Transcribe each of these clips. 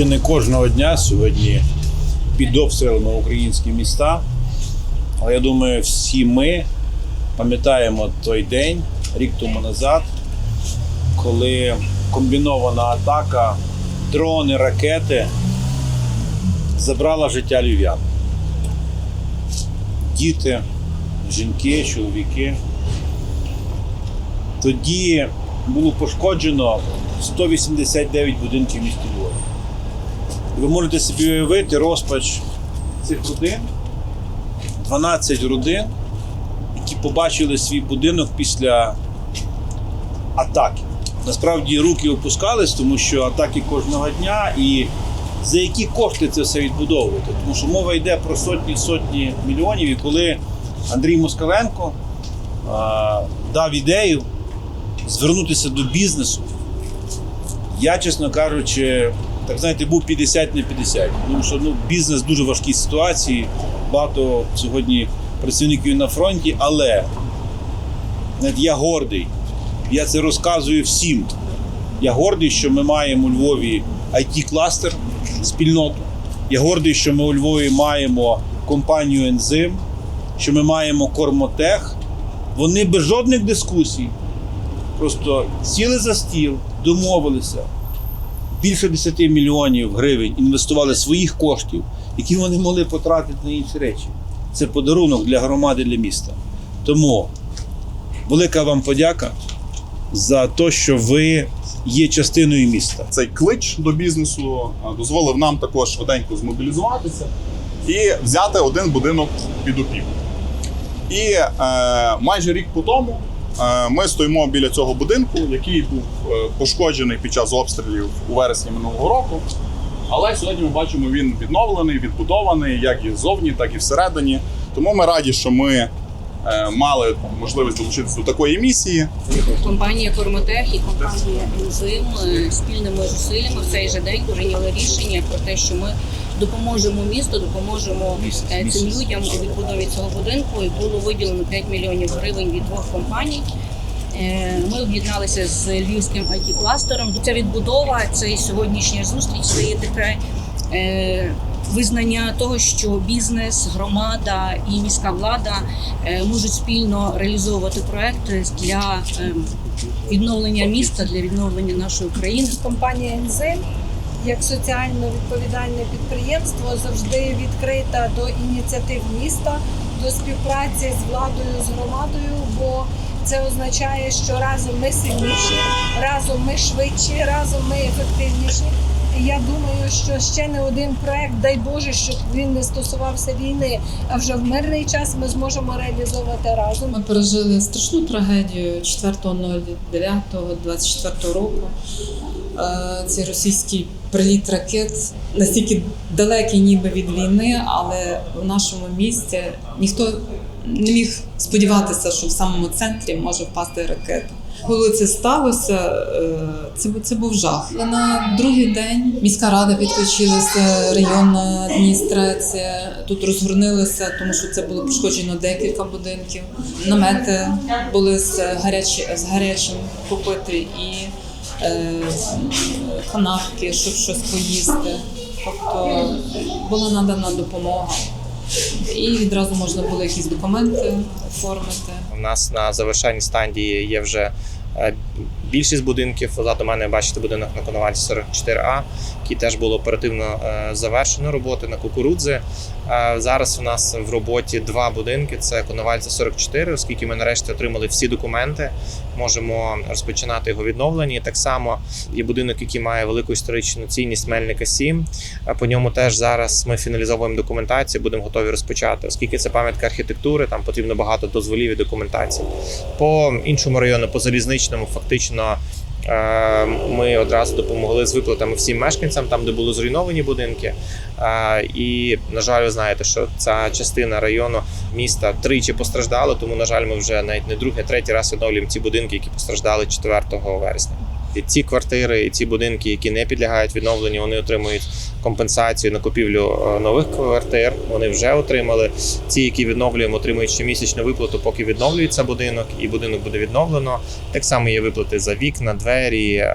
чи не кожного дня сьогодні під обстрілами українські міста. Але я думаю, всі ми пам'ятаємо той день, рік тому назад, коли комбінована атака, дрони, ракети забрала життя львів'ян. Діти, жінки, чоловіки. Тоді було пошкоджено 189 будинків в місті Львові. Ви можете собі уявити розпач цих родин, 12 родин, які побачили свій будинок після атаки. Насправді руки опускались, тому що атаки кожного дня і за які кошти це все відбудовувати. Тому що мова йде про сотні сотні мільйонів. І коли Андрій Москаленко а, дав ідею звернутися до бізнесу, я, чесно кажучи, так знаєте, був 50 на 50. Тому що ну, бізнес в дуже важкій ситуації. Багато сьогодні працівників на фронті, але навіть я гордий. Я це розказую всім. Я гордий, що ми маємо у Львові IT-кластер, спільноту. Я гордий, що ми у Львові маємо компанію Ензим, що ми маємо Кормотех. Вони без жодних дискусій просто сіли за стіл, домовилися. Більше 10 мільйонів гривень інвестували своїх коштів, які вони могли потратити на інші речі. Це подарунок для громади, для міста. Тому велика вам подяка за те, що ви є частиною міста. цей клич до бізнесу дозволив нам також швиденько змобілізуватися і взяти один будинок під опіку. І е, майже рік по тому е, ми стоїмо біля цього будинку, який був е, пошкоджений під час обстрілів у вересні минулого року. Але сьогодні ми бачимо, він відновлений, відбудований як і ззовні, так і всередині. Тому ми раді, що ми е, мали можливість долучитися до такої місії. Компанія Кормотех і компанія Ензим е, спільними зусиллями в цей же день прийняли рішення про те, що ми допоможемо місту, допоможемо е, цим людям у відбудові цього будинку. І було виділено 5 мільйонів гривень від двох компаній. Е, Ми об'єдналися з львівським it кластером Ця відбудова, це і сьогоднішня зустріч, це є таке е, визнання того, що бізнес, громада і міська влада можуть спільно реалізовувати проекти для відновлення міста, для відновлення нашої країни. компанія «Ензим» як соціально відповідальне підприємство завжди відкрита до ініціатив міста, до співпраці з владою, з громадою, бо це означає, що разом ми сильніші, разом ми швидші, разом ми ефективніші. І я думаю, що ще не один проект, дай Боже, щоб він не стосувався війни, а вже в мирний час ми зможемо реалізовувати разом. Ми пережили страшну трагедію 4.09.24 року. Е, Цей російський приліт ракет настільки далекий ніби від війни, але в нашому місті ніхто не міг сподіватися, що в самому центрі може впасти ракета. Коли це сталося, е, це, це був жах. На другий день міська рада підключилася, районна адміністрація. Тут розгорнилися, тому що це було пошкоджено декілька будинків. Намети були з, гарячі, з гарячим попити і канапки, щоб щось поїсти. Тобто була надана допомога. І відразу можна було якісь документи оформити. У нас на завершальній стадії є вже е, більшість будинків. Позаду мене бачите будинок на Коновальці 44А, який теж було оперативно е, завершено роботи на кукурудзи. Е, Зараз у нас в роботі два будинки: це Коновальця 44, оскільки ми нарешті отримали всі документи, можемо розпочинати його відновлення. Так само є будинок, який має велику історичну цінність Мельника 7. Е, По ньому теж зараз ми фіналізовуємо документацію, будемо готові розпочати. Оскільки це пам'ятка архітектури, там потрібно багато дозволів і документації. По іншому району, по залізничному, фактично. Е, Ми одразу допомогли з виплатами всім мешканцям, там де були зруйновані будинки. Е, І на жаль, ви знаєте, що ця частина району міста тричі постраждала. Тому на жаль, ми вже навіть не другий, а третій раз відновлюємо ці будинки, які постраждали 4 вересня. І ці квартири і ці будинки, які не підлягають відновленню, вони отримують компенсацію на купівлю е, нових квартир. Вони вже отримали. Ті, які відновлюємо, отримують щомісячну виплату, поки відновлюється будинок, і будинок буде відновлено. Так само є виплати за вікна, двері, е,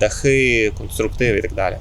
дахи, конструктиви і так далі.